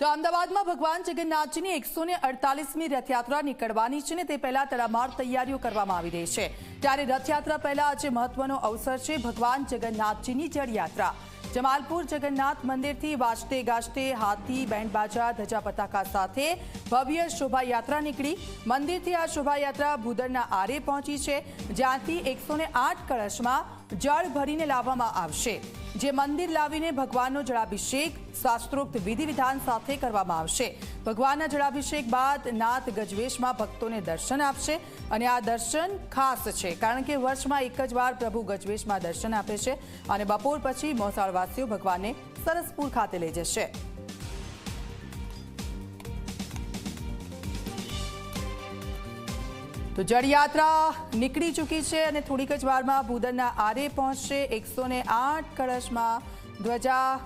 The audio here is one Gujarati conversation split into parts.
તો અમદાવાદમાં ભગવાન જગન્નાથજીની એકસો ને અડતાલીસમી રથયાત્રા નીકળવાની છે ને તે પહેલા તડામાર તૈયારીઓ કરવામાં આવી રહી છે. ત્યારે રથયાત્રા પહેલા આજે મહત્વનો અવસર છે ભગવાન જગન્નાથજીની જળયાત્રા. જમાલપુર જગન્નાથ મંદિરથી વાજતે ગાજતે હાથી બેન્ડ બાજા ધજા પતાકા સાથે ભવ્ય શોભાયાત્રા નીકળી. મંદિરથી આ શોભાયાત્રા ભૂદરના આરે પહોંચી છે. જ્યાંથી એકસો કળશમાં જળ ભરીને લાવવામાં આવશે. જે મંદિર લાવીને ભગવાનનો જળાભિષેક શાસ્ત્રોક્ત વિધિ વિધાન સાથે કરવામાં આવશે. ભગવાનના જળાભિષેક બાદ નાથ ગજવેશમાં ભક્તોને દર્શન આપશે અને આ દર્શન ખાસ છે, કારણ કે વર્ષમાં એક જ વાર પ્રભુ ગજવેશમાં દર્શન આપે છે અને બપોર પછી મોસાળવાસીઓ ભગવાનને સરસપુર ખાતે લઈ જશે. તો જળયાત્રા નીકળી ચૂકી છે અને થોડીક જ વારમાં ભૂદરના આરે પહોંચશે એકસો ને આઠ કળશમાં. ધ્વજા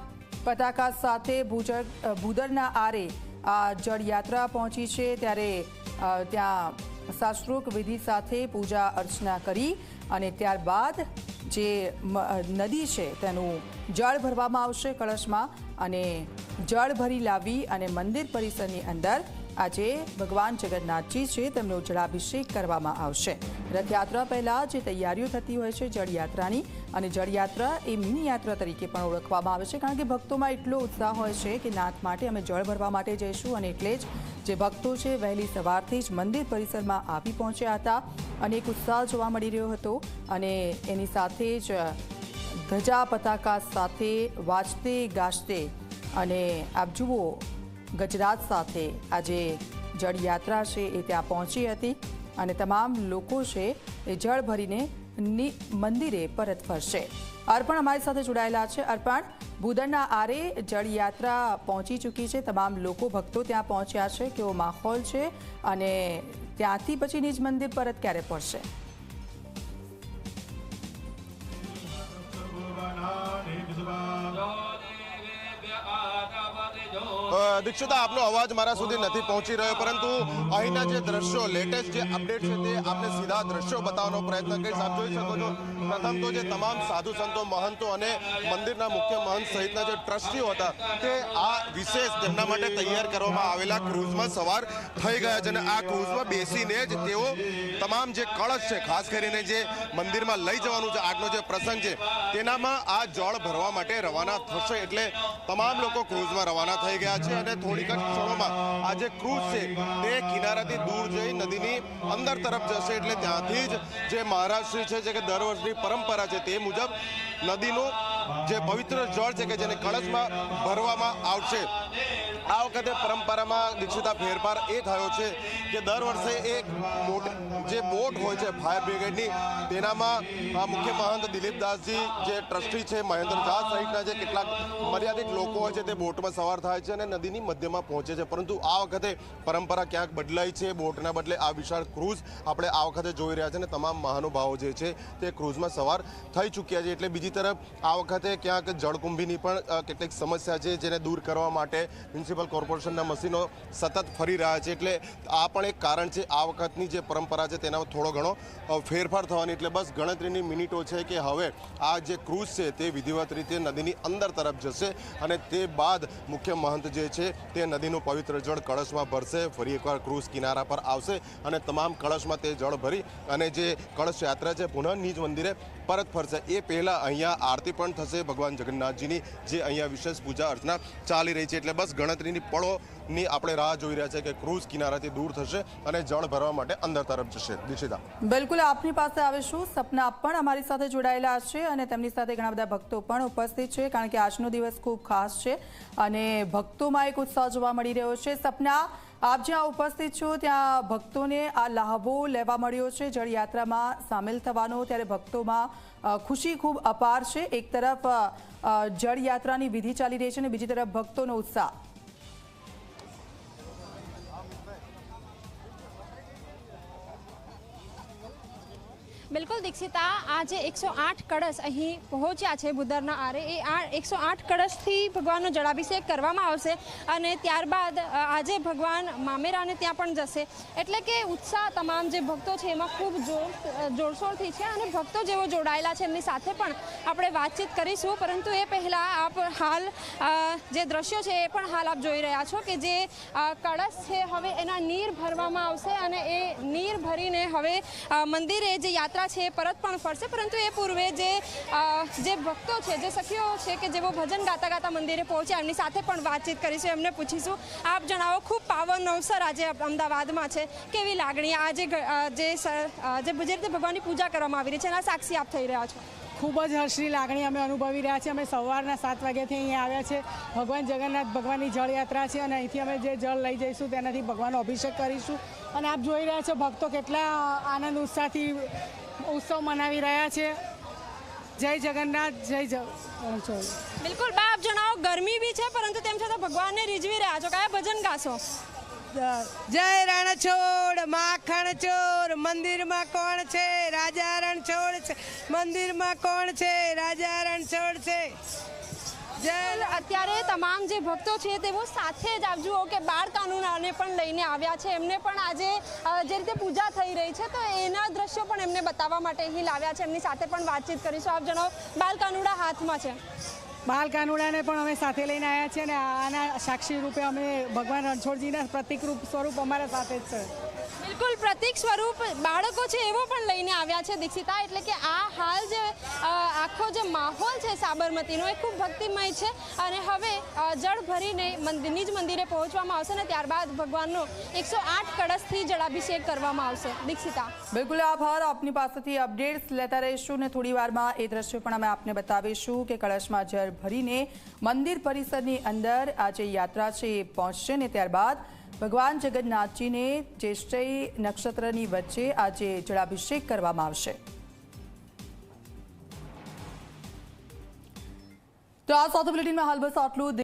પતાકા સાથે ભૂજર ભૂદરના આરે આ જળયાત્રા પહોંચી છે ત્યારે ત્યાં શાસ્ત્રોક વિધિ સાથે પૂજા અર્ચના કરી અને ત્યારબાદ જે નદી છે તેનું જળ ભરવામાં આવશે કળશમાં અને જળ ભરી લાવી અને મંદિર પરિસરની અંદર આજે ભગવાન જગન્નાથજી છે, તેમનો જળાભિષેક કરવામાં આવશે. રથયાત્રા પહેલાં જે તૈયારીઓ થતી હોય છે, જળયાત્રાની અને જળયાત્રા એ મિની યાત્રા તરીકે પણ ઓળખવામાં આવે છે, કારણ કે ભક્તોમાં એટલો ઉત્સાહ હોય છે કે નાથ માટે અમે જળ ભરવા માટે જઈશું અને એટલે જ જે ભક્તો છે, વહેલી સવારથી જ મંદિર પરિસરમાં આવી પહોંચ્યા હતા અને એક ઉત્સાહ જોવા મળી રહ્યો હતો અને એની સાથે જ ધજા પતાકા સાથે વાજતે ગાજતે અને આપ જુઓ ગજરાત સાથે આ જે જળયાત્રા છે એ ત્યાં પહોંચી હતી અને તમામ લોકો છે એ જળ ભરીને મંદિરે પરત ફરશે. અર્પણ અમારી સાથે જોડાયેલા છે. અર્પણ ભૂદરના આરે જળયાત્રા પહોંચી ચૂકી છે. તમામ લોકો ભક્તો ત્યાં પહોંચ્યા છે. કેવો માહોલ છે અને ત્યાંથી પછી નિજ મંદિર પરત ક્યારે પડશે દીક્ષિતા, આપનો અવાજ મારા સુધી નથી પહોંચી રહ્યો, પરંતુ અહીંના જે દ્રશ્યો લેટેસ્ટ જે અપડેટ છે તે આપણે સીધા દ્રશ્યો બતાવવાનો પ્રયત્ન કરીશ. આપ જોઈ શકો છો, પ્રથમ તો જે તમામ સાધુ સંતો, મહંતો અને મંદિરના મુખ્ય મહંત સહિતના જે ટ્રસ્ટીઓ હતા, તે આ વિશેષ તેમના માટે તૈયાર કરવામાં આવેલા ક્રૂઝમાં સવાર થઈ ગયા છે અને આ ક્રૂઝમાં બેસીને જ તેઓ તમામ જે કળશ છે, ખાસ કરીને જે મંદિરમાં લઈ જવાનું છે, આજનો જે પ્રસંગ છે, તેનામાં આ જળ ભરવા માટે રવાના થશે એટલે તમામ લોકો ક્રૂઝમાં રવાના થઈ ગયા છે. અને થોડીક જ ક્ષણોમાં આ જે ક્રૂઝ છે તે કિનારાથી દૂર જઈ નદીની અંદર તરફ જશે એટલે ત્યાંથી જ જે મહારાષ્ટ્રી છે, જે કે દર વર્ષની પરંપરા છે તે મુજબ નદીનું જે પવિત્ર જળ છે કે જેને કળશમાં ભરવામાં આવશે. આ વખતે પરંપરામાં દીક્ષિતા ફેરફાર એ થયો છે કે દર વર્ષે એક જે બોટ હોય છે ફાયર બ્રિગેડની, તેનામાં મુખ્ય મહંત દિલીપદાસજી, જે ટ્રસ્ટી છે, મહેન્દ્ર ઝા સહિતના જે કેટલાક મર્યાદિત લોકો હોય છે, તે બોટમાં સવાર થાય છે અને નદીની મધ્યમાં પહોંચે છે. પરંતુ આ વખતે પરંપરા ક્યાંક બદલાઈ છે, બોટના બદલે આ વિશાળ ક્રૂઝ આપણે આ વખતે જોઈ રહ્યા છે અને તમામ મહાનુભાવો જે છે, તે ક્રૂઝમાં સવાર થઈ ચૂક્યા છે. એટલે બીજી તરફ, આ વખતે ક્યાંક જળકુંભીની પણ કેટલીક સમસ્યા છે જેને દૂર કરવા માટે મ્યુનિસિપલ કોર્પોરેશનના મશીનો સતત ફરી રહ્યા છે. એટલે આ પણ એક કારણ છે, આ વખતની જે પરંપરા છે તેનામાં થોડો ઘણો ફેરફાર થવાની. એટલે બસ ગણતરીની મિનિટો છે કે હવે આ જે ક્રૂઝ છે તે વિધિવત રીતે નદીની અંદર તરફ જશે અને તે બાદ મુખ્ય મહંત જે છે તે નદીનું પવિત્ર જળ કળશમાં ભરશે, ફરી એકવાર ક્રૂઝ કિનારા પર આવશે અને તમામ કળશમાં તે જળ ભરી અને જે કળશ યાત્રા છે પુનઃ નિજ મંદિરે પરત ફરશે. એ પહેલાં અહીંયા આરતી પણ થશે ભગવાન જગન્નાથજીની, જે અહીંયા વિશેષ પૂજા અર્ચના ચાલી રહી છે. એટલે બસ ગણતરીની પળોની આપણે રાહ જોઈ રહ્યા છે કે ક્રૂઝ કિનારાથી દૂર થશે અને જળ ભરવા માટે અંદર તરફ જશે. દીક્ષિતા બિલકુલ, આપની પાસે આવીશું. સપના પણ અમારી સાથે જોડાયેલા છે અને તેમની સાથે ઘણા બધા ભક્તો પણ ઉપસ્થિત છે, કારણ કે આજનો દિવસ ખૂબ ખાસ છે અને ભક્તોમાં એક ઉત્સાહ જોવા મળી રહ્યો છે. સપના આપ જ્યાં ઉપસ્થિત છો, ત્યાં ભક્તોને આ લાભો લેવા મળ્યો છે. જળયાત્રામાં સામેલ થવાનો ત્યારે ભક્તોમાં ખુશી ખૂબ અપાર છે. એક તરફ જળયાત્રાની વિધિ ચાલી રહી છે અને બીજી તરફ ભક્તોનો ઉત્સાહ. બિલકુલ દીક્ષિતા, આજે એકસો આઠ કળશ અહીં પહોંચ્યા છે બુધરના આરે. એ આ એકસો આઠ કળશથી ભગવાનનો જળાભિષેક કરવામાં આવશે અને ત્યારબાદ આજે ભગવાન મામેરાને ત્યાં પણ જશે. એટલે કે ઉત્સાહ તમામ જે ભક્તો છે એમાં ખૂબ જોર જોરશોરથી છે અને ભક્તો જેવો જોડાયેલા છે એમની સાથે પણ આપણે વાતચીત કરીશું. પરંતુ એ પહેલાં આપ હાલ જે દ્રશ્યો છે એ પણ હાલ આપ જોઈ રહ્યા છો કે જે કળશ છે, હવે એના નીર ભરવામાં આવશે અને એ નીર ભરીને હવે મંદિરે જે યાત્રા છે એ પરત પણ ફરશે. પરંતુ એ પૂર્વે જે જે ભક્તો છે, જે સખીઓ છે કે જેઓ ભજન ગાતા ગાતા મંદિરે પહોંચ્યા, એમની સાથે પણ વાતચીત કરીશું, એમને પૂછીશું. આપ જણાવો, ખૂબ પાવન અવસર આજે અમદાવાદમાં છે. કેવી લાગણી? આજે જે જે રીતે ભગવાનની પૂજા કરવામાં આવી રહી છે, એના સાક્ષી આપ થઈ રહ્યા છો. ખૂબ જ હર્ષની લાગણી અમે અનુભવી રહ્યા છીએ. અમે સવારના સાત વાગ્યાથી અહીંયા આવ્યા છે. ભગવાન જગન્નાથ ભગવાનની જળયાત્રા છે અને અહીંથી અમે જે જળ લઈ જઈશું, તેનાથી ભગવાનનો અભિષેક કરીશું. અને આપ જોઈ રહ્યા છો, ભક્તો કેટલા આનંદ, ઉત્સાહથી ઉત્સવ મનાવી રહ્યા છે. જય જગન્નાથ જય જય. બિલકુલ બા આપ જણાવો ગરમી બી છે પરંતુ તેમ છતાં ભગવાનને રીઝવી રહ્યા છો. કયા ભજન ગાશો? જય રણછોડ માખણ ચોર મંદિરમાં કોણ છે? રાજા રણછોડ છે. મંદિરમાં કોણ છે? રાજા રણછોડ છે. જય અત્યારે તમામ જે ભક્તો છે તેઓ સાથે જ આવજો કે બાળ કાનૂનાને પણ લઈને આવ્યા છે. એમને પણ આજે જે રીતે પૂજા થઈ રહી છે, તો એના દ્રશ્યો પણ એમને બતાવવા માટે અહીં લાવ્યા છે. એમની સાથે પણ વાતચીત કરીશું. આપ જણાવો બાલ કાનુડા હાથમાં છે. બાલ કાનુડાને પણ અમે સાથે લઈને આવ્યા છીએ અને આના સાક્ષી રૂપે અમે ભગવાન રણછોડજીના પ્રતિકરૂપ સ્વરૂપ અમારા સાથે જ છે. બિલકુલ પ્રતિક સ્વરૂપ બાળકો છે એવો પણ લઈને આવ્યા છે દીક્ષિતા. એટલે કે આ હાલ જે આખો જે માહોલ છે સાબરમતીનો એ ખૂબ ભક્તિમય છે. અને હવે જળ ભરીને મંદિર, નિજ મંદિરે પહોંચવામાં આવશે ને ત્યારબાદ ભગવાનનો એકસો આઠ કળશથી જળાભિષેક કરવામાં આવશે. દીક્ષિતા. બિલકુલ, આભાર. આપની પાસેથી અપડેટ્સ લેતા રહીશું ને થોડી વારમાં એ દ્રશ્યો પણ અમે આપને બતાવીશું કે કળશમાં જળ ભરીને મંદિર પરિસરની અંદર આ જે યાત્રા છે એ પહોંચશે ને ત્યારબાદ ભગવાન જગન્નાથજીને જ્યેષ્ઠ નક્ષત્રની વચ્ચે આજે જળાભિષેક કરવામાં આવશે. તો આ સાથે બુલેટિનમાં હાલ બસ આટલું